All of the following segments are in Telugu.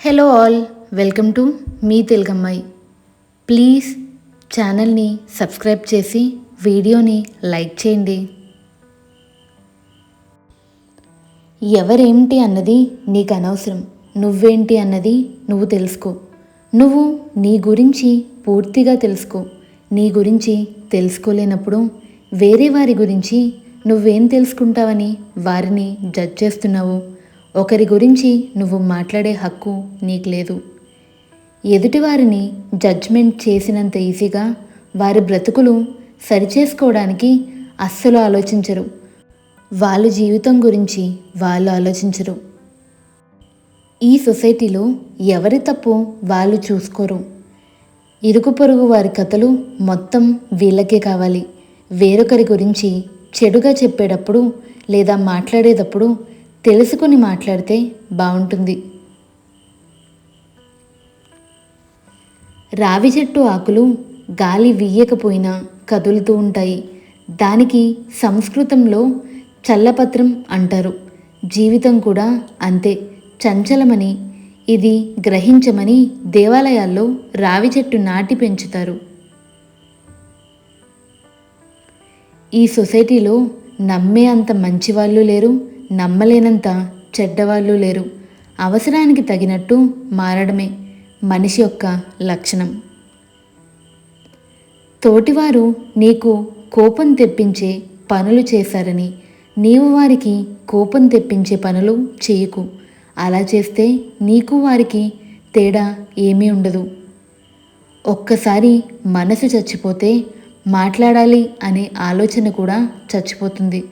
హలో ఆల్ వెల్కమ్ టు మీ తెలుగమ్మాయి ప్లీజ్ ఛానల్ని సబ్స్క్రైబ్ చేసి వీడియోని లైక్ చేయండి ఎవరేంటి అన్నది నీకు అనవసరం. నువ్వేంటి అన్నది నువ్వు తెలుసుకో. నువ్వు నీ గురించి పూర్తిగా తెలుసుకో. నీ గురించి తెలుసుకోలేనప్పుడు వేరే వారి గురించి నువ్వేం తెలుసుకుంటావని వారిని జడ్జ్ చేస్తున్నావు? ఒకరి గురించి నువ్వు మాట్లాడే హక్కు నీకు లేదు. ఎదుటివారిని జడ్జ్మెంట్ చేసినంత ఈజీగా వారి బ్రతుకులు సరిచేసుకోవడానికి అస్సలు ఆలోచించరు. వాళ్ళ జీవితం గురించి వాళ్ళు ఆలోచించరు. ఈ సొసైటీలో ఎవరి తప్పు వాళ్ళు చూసుకోరు. ఇరుగు పొరుగు వారి కథలు మొత్తం వీళ్ళకే కావాలి. వేరొకరి గురించి చెడుగా చెప్పేటప్పుడు లేదా మాట్లాడేటప్పుడు తెలుసుకుని మాట్లాడితే బాగుంటుంది రావి చెట్టు ఆకులు గాలి వీయకపోయినా కదులుతూ ఉంటాయి. దానికి సంస్కృతంలో చల్లపత్రం అంటారు. జీవితం కూడా అంతే. చంచలమని ఇది గ్రహించమని దేవాలయాల్లో రావి చెట్టు నాటి పెంచుతారు. ఈ సొసైటీలో నమ్మే అంత మంచివాళ్ళు లేరు. నమ్మలేనంత చెడ్డవాళ్ళు లేరు. అవసరానికి తగినట్టు మారడమే మనిషి యొక్క లక్షణం. తోటివారు నీకు కోపం తెప్పించే పనులు చేశారని నీవు వారికి కోపం తెప్పించే పనులు చేయకు. అలా చేస్తే నీకు వారికి తేడా ఏమీ ఉండదు. ఒక్కసారి మనసు చచ్చిపోతే మాట్లాడాలి అనే ఆలోచన కూడా చచ్చిపోతుంది.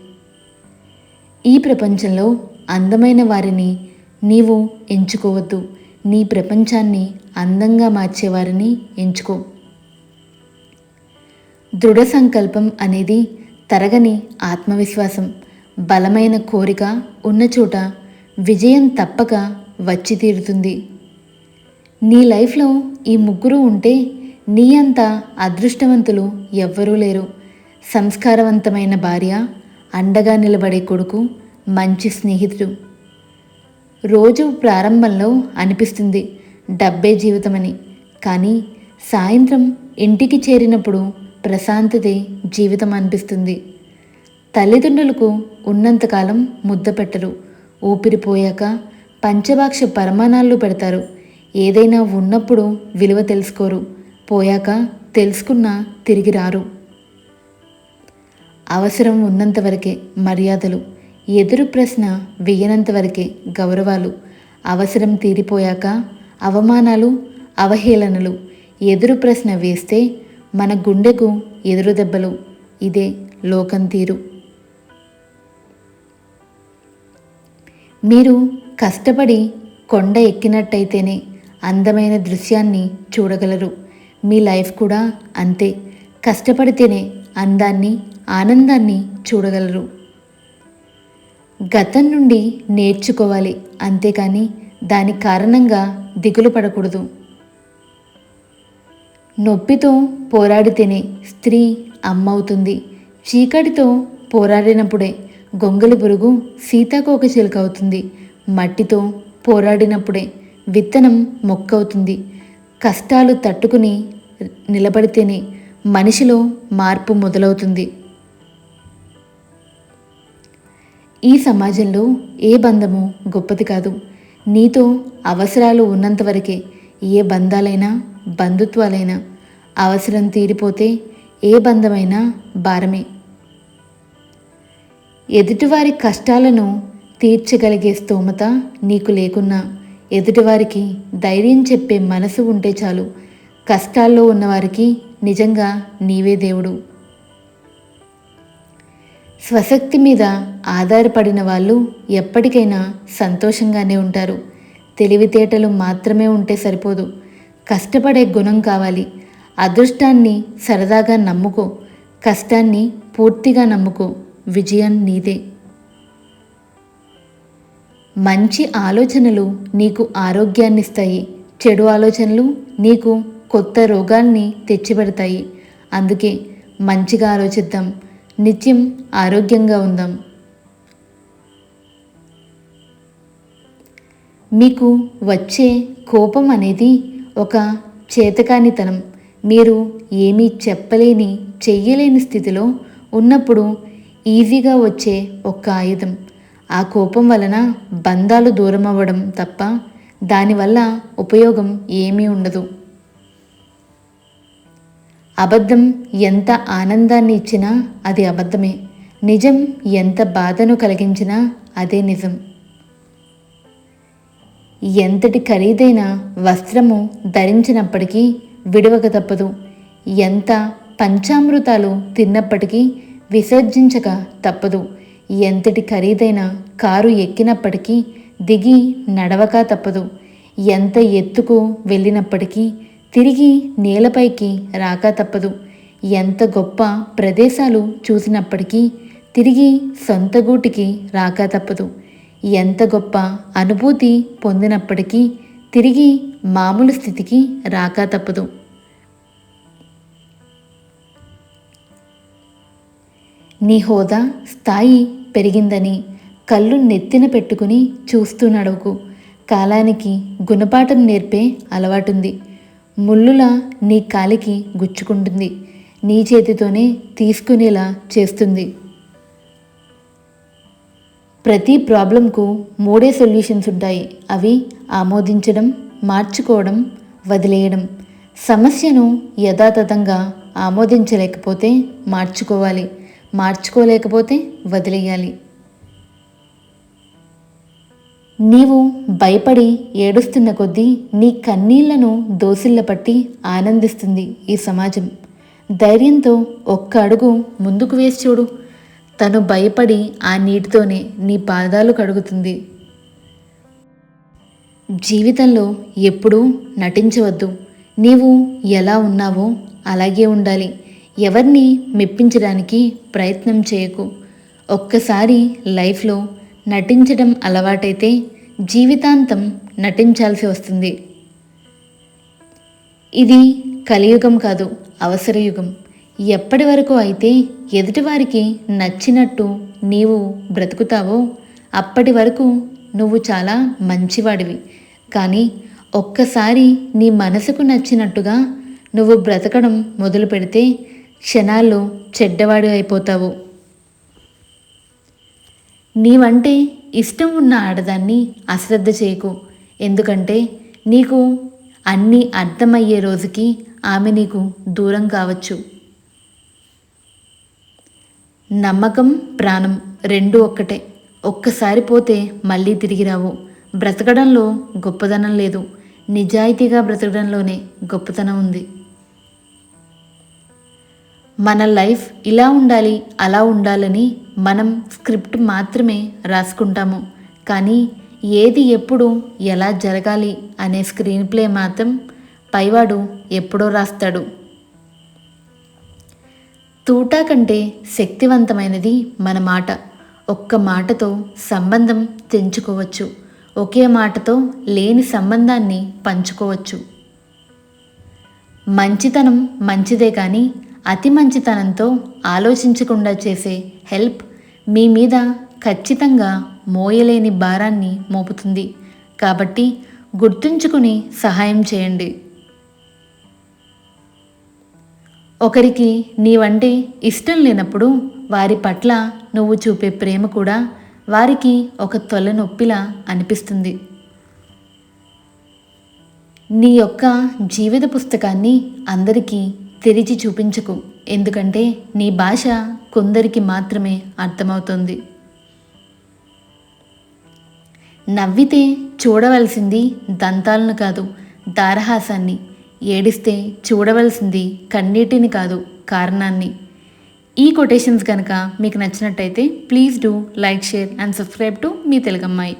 ఈ ప్రపంచంలో అందమైన వారిని నీవు ఎంచుకోవద్దు. నీ ప్రపంచాన్ని అందంగా మార్చేవారిని ఎంచుకో. దృఢ సంకల్పం అనేది తరగని ఆత్మవిశ్వాసం. బలమైన కోరిక ఉన్న చోట విజయం తప్పక వచ్చి తీరుతుంది. నీ లైఫ్లో ఈ ముగ్గురు ఉంటే నీ అంత అదృష్టవంతులు ఎవ్వరూ లేరు. సంస్కారవంతమైన భార్య అండగా నిలబడే కొడుకు మంచి స్నేహితుడు. రోజు ప్రారంభంలో అనిపిస్తుంది డబ్బే జీవితమని. కానీ సాయంత్రం ఇంటికి చేరినప్పుడు ప్రశాంతతే జీవితం అనిపిస్తుంది. తల్లిదండ్రులకు ఉన్నంతకాలం ముద్ద పెట్టరు. ఊపిరిపోయాక పంచభాక్ష పరమాణాలు పెడతారు. ఏదైనా ఉన్నప్పుడు విలువ తెలుసుకోరు. పోయాక తెలుసుకున్నా తిరిగి రారు. అవసరం ఉన్నంతవరకే మర్యాదలు ఎదురు ప్రశ్న వేయనంత వరకే గౌరవాలు. అవసరం తీరిపోయాక అవమానాలు అవహేళనలు ఎదురు ప్రశ్న వేస్తే మన గుండెకు ఎదురు దెబ్బలు. ఇదే లోకం తీరు. మీరు కష్టపడి కొండ ఎక్కినట్టయితేనే అందమైన దృశ్యాన్ని చూడగలరు. మీ లైఫ్ కూడా అంతే. కష్టపడితేనే అందాన్ని ఆనందాన్ని చూడగలరు. గతం నుండి నేర్చుకోవాలి అంతేకాని దాని కారణంగా దిగులు పడకూడదు. నొప్పితో పోరాడితేనే స్త్రీ అమ్మవుతుంది. చీకటితో పోరాడినప్పుడే గొంగలి పురుగు సీతాకోక చిలుక అవుతుంది మట్టితో పోరాడినప్పుడే విత్తనం మొక్కవుతుంది. కష్టాలు తట్టుకుని నిలబడితేనే మనిషిలో మార్పు మొదలవుతుంది. ఈ సమాజంలో ఏ బంధము గొప్పది కాదు. నీతో అవసరాలు ఉన్నంతవరకే ఏ బంధాలైనా బంధుత్వాలైనా అవసరం తీరిపోతే ఏ బంధమైనా భారమే. ఎదుటివారి కష్టాలను తీర్చగలిగే స్తోమత నీకు లేకున్నా ఎదుటివారికి ధైర్యం చెప్పే మనసు ఉంటే చాలు కష్టాల్లో ఉన్నవారికి నిజంగా నీవే దేవుడు. స్వశక్తి మీద ఆధారపడిన వాళ్ళు ఎప్పటికైనా సంతోషంగానే ఉంటారు. తెలివితేటలు మాత్రమే ఉంటే సరిపోదు. కష్టపడే గుణం కావాలి. అదృష్టాన్ని సరదాగా నమ్ముకో. కష్టాన్ని పూర్తిగా నమ్ముకో. విజయం నీదే. మంచి ఆలోచనలు నీకు ఆరోగ్యాన్నిస్తాయి. చెడు ఆలోచనలు నీకు కొత్త రోగాల్ని తెచ్చిపెడతాయి. అందుకే మంచిగా ఆలోచిద్దాం. నిత్యం ఆరోగ్యంగా ఉందాం. మీకు వచ్చే కోపం అనేది ఒక చేతకానితనం. మీరు ఏమీ చెప్పలేని చెయ్యలేని స్థితిలో ఉన్నప్పుడు ఈజీగా వచ్చే ఒక ఆయుధం. ఆ కోపం వలన బంధాలు దూరం అవ్వడం తప్ప దానివల్ల ఉపయోగం ఏమీ ఉండదు. అబద్ధం ఎంత ఆనందాన్ని ఇచ్చినా అది అబద్ధమే. నిజం ఎంత బాధను కలిగించినా అదే నిజం. ఎంతటి ఖరీదైన వస్త్రము ధరించినప్పటికీ విడవక తప్పదు. ఎంత పంచామృతాలు తిన్నప్పటికీ విసర్జించక తప్పదు. ఎంతటి ఖరీదైన కారు ఎక్కినప్పటికీ దిగి నడవక తప్పదు. ఎంత ఎత్తుకు వెళ్ళినప్పటికీ తిరిగి నేలపైకి రాక తప్పదు. ఎంత గొప్ప ప్రదేశాలు చూసినప్పటికీ తిరిగి సొంత గూటికి రాక తప్పదు. ఎంత గొప్ప అనుభూతి పొందినప్పటికీ తిరిగి మామూలు స్థితికి రాక తప్పదు. నీ హోదా స్థాయి పెరిగిందని కళ్ళు నెత్తిన పెట్టుకుని చూస్తూ నడవకు. కాలానికి గుణపాఠం నేర్పే అలవాటుంది. ముళ్ళులా నీ కాలికి గుచ్చుకుంటుంది. నీ చేతితోనే తీసుకునేలా చేస్తుంది. ప్రతి ప్రాబ్లంకు మూడే సొల్యూషన్స్ ఉంటాయి. అవి ఆమోదించడం మార్చుకోవడం వదిలేయడం. సమస్యను యథాతథంగా ఆమోదించలేకపోతే మార్చుకోవాలి. మార్చుకోలేకపోతే వదిలేయాలి. నీవు భయపడి ఏడుస్తున్న కొద్దీ నీ కన్నీళ్ళను దోసిళ్ళ పట్టి ఆనందిస్తుంది ఈ సమాజం. ధైర్యంతో ఒక్క అడుగు ముందుకు వేసి చూడు. తను భయపడి ఆ నీటితోనే నీ పాదాలు కడుగుతుంది. జీవితంలో ఎప్పుడూ నటించవద్దు. నీవు ఎలా ఉన్నావో అలాగే ఉండాలి. ఎవరిని మెప్పించడానికి ప్రయత్నం చేయకు. ఒక్కసారి లైఫ్లో నటించడం అలవాటైతే జీవితాంతం నటించాల్సి వస్తుంది. ఇది కలియుగం కాదు అవసరయుగం. ఎప్పటి వరకు అయితే ఎదుటివారికి నచ్చినట్టు నీవు బ్రతుకుతావో అప్పటి వరకు నువ్వు చాలా మంచివాడివి. కానీ ఒక్కసారి నీ మనసుకు నచ్చినట్టుగా నువ్వు బ్రతకడం మొదలు పెడితే క్షణాల్లో చెడ్డవాడి అయిపోతావు. నీవంటే ఇష్టం ఉన్న ఆడదాన్ని అశ్రద్ధ చేయకు. ఎందుకంటే నీకు అన్నీ అర్థమయ్యే రోజుకి ఆమె నీకు దూరం కావచ్చు. నమ్మకం ప్రాణం రెండు ఒక్కటే. ఒక్కసారి పోతే మళ్ళీ తిరిగి రావు. బ్రతకడంలో గొప్పదనం లేదు. నిజాయితీగా బ్రతకడంలోనే గొప్పతనం ఉంది. మన లైఫ్ ఇలా ఉండాలి అలా ఉండాలని మనం స్క్రిప్ట్ మాత్రమే రాసుకుంటాము. కానీ ఏది ఎప్పుడు ఎలా జరగాలి అనే స్క్రీన్ ప్లే మాత్రం పైవాడు ఎప్పుడో రాస్తాడు. తూటా కంటే శక్తివంతమైనది మన మాట. ఒక్క మాటతో సంబంధం తెంచుకోవచ్చు. ఒకే మాటతో లేని సంబంధాన్ని పంచుకోవచ్చు. మంచితనం మంచిదే కానీ అతి మంచితనంతో ఆలోచించకుండా చేసే హెల్ప్ మీ మీద ఖచ్చితంగా మోయలేని భారాన్ని మోపుతుంది. కాబట్టి గుర్తుంచుకుని సహాయం చేయండి. ఒకరికి నీవంటే ఇష్టం లేనప్పుడు వారి పట్ల నువ్వు చూపే ప్రేమ కూడా వారికి ఒక తొల నొప్పిలా అనిపిస్తుంది. నీ యొక్క జీవిత పుస్తకాన్ని అందరికీ తెరిచి చూపించకు. ఎందుకంటే నీ భాష కొందరికి మాత్రమే అర్థమవుతుంది. నవ్వితే చూడవలసింది దంతాలను కాదు దారహాసాన్ని. ఏడిస్తే చూడవలసింది కన్నీటిని కాదు కారణాన్ని. ఈ కొటేషన్స్ కనుక మీకు నచ్చినట్టయితే please do like share and subscribe to me తెలుగమ్మాయి.